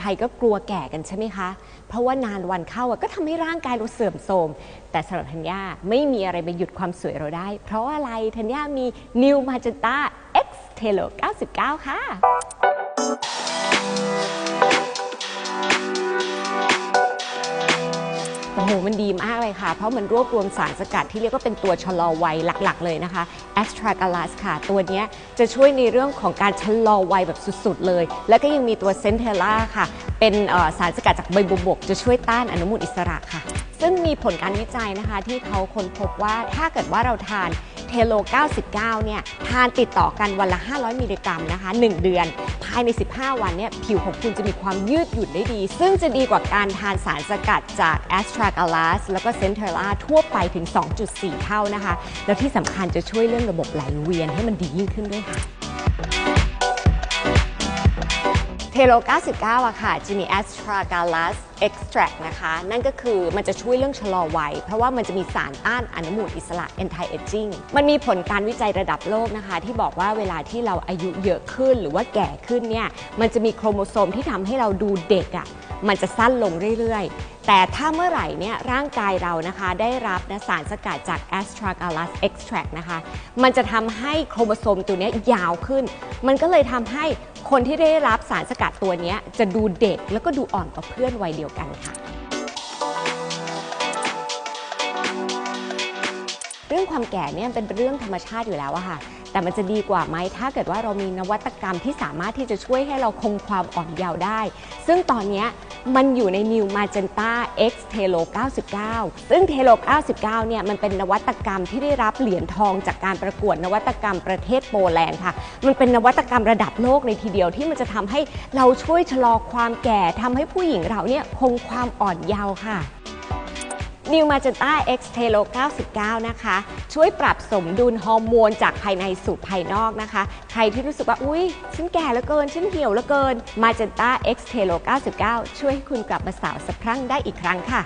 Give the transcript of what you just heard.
ครๆก็กลัวแก่กันใช่ไหมคะ เพราะว่านานวันเข้าก็ทำให้ร่างกายเราเสื่อมโทรม แต่สำหรับธัญญาไม่มีอะไรไปหยุดความสวยเราได้ เพราะอะไรธัญญามี New Magenta X Telo 99 ค่ะ โอ้โหมันดีมากเลยค่ะ เพราะมันรวบรวมสารสกัดที่เรียกว่าเป็นตัวชะลอวัยหลักๆ เลยนะคะ a s t r a g a l a s ค่ะ ตัวนี้จะช่วยในเรื่องของการชะลอวัยแบบสุดๆเลย แล้วก็ยังมีตัวเซนเทล่าค่ะ เป็นสารสกัดจากใบบัวบก จะช่วยต้านอนุมูลอิสระค่ะ ซึ่งมีผลการวิจัยนะคะที่เขาค้นพบว่าถ้าเกิดว่าเราทาน เทโล 99 เนี่ยทานติดต่อกันวันละ 500 มิลลิกรัมนะคะ 1 เดือน ภายใน 15 วันเนี่ยผิวของคุณจะมีความยืดหยุ่นได้ดี ซึ่งจะดีกว่าการทานสารสกัดจาก a s t r a g a l a s แล้วก็ c e n t e r a ทั่วไปถึง 2.4 เท่านะคะ แล้วที่สำคัญจะช่วยเรื่องระบบไหลเวียนให้มันดียิ่งขึ้นด้วยค่ะ เทโล 99อะค่ะจะมี astragalus extract นะคะ นั่นก็คือมันจะช่วยเรื่องชะลอวัย เพราะว่ามันจะมีสารต้านอนุมูลอิสระ anti aging มันมีผลการวิจัยระดับโลกนะคะ ที่บอกว่าเวลาที่เราอายุเยอะขึ้นหรือว่าแก่ขึ้นเนี่ย มันจะมีโครโมโซมที่ทำให้เราดูเด็กอะมันจะสั้นลงเรื่อยๆ แต่ถ้าเมื่อไหร่เนี่ยร่างกายเรานะคะได้รับนะสารสกัดจาก astragalus extract นะคะ มันจะทำให้โครโมโซมตัวนี้ยยาวขึ้น มันก็เลยทำให้ คนที่ได้รับสารสกัดตัวนี้จะดูเด็กแล้วก็ดูอ่อนกว่าเพื่อนวัยเดียวกันค่ะ รื่องความแก่เนี่ยเป็นเรื่องธรรมชาติอยู่แล้วอะค่ะ แต่มันจะดีกว่าไหมถ้าเกิดว่าเรามีนวัตกรรมที่สามารถที่จะช่วยให้เราคงความอ่อนเยาว์ได้ ซึ่งตอนนี้มันอยู่ใน New Magenta X Telo 99 ซึ่ง Telo 99 เนี่ยมันเป็นนวัตกรรมที่ได้รับเหรียญทองจากการประกวดนวัตกรรมประเทศโปแลนด์ค่ะ มันเป็นนวัตกรรมระดับโลกเลยทีเดียวที่มันจะทำให้เราช่วยชะลอความแก่ทำให้ผู้หญิงเราเนี่ยคงความอ่อนเยาว์ค่ะ New Magenta X Telo 99 นะคะ ช่วยปรับสมดุลฮอร์โมนจากภายในสู่ภายนอกนะคะ ใครที่รู้สึกว่า อุ๊ย ฉันแก่เหลือเกิน ฉันเหี่ยวเหลือเกิน Magenta X Telo 99 ช่วยให้คุณกลับมาสาวสะพรั่งได้อีกครั้งค่ะ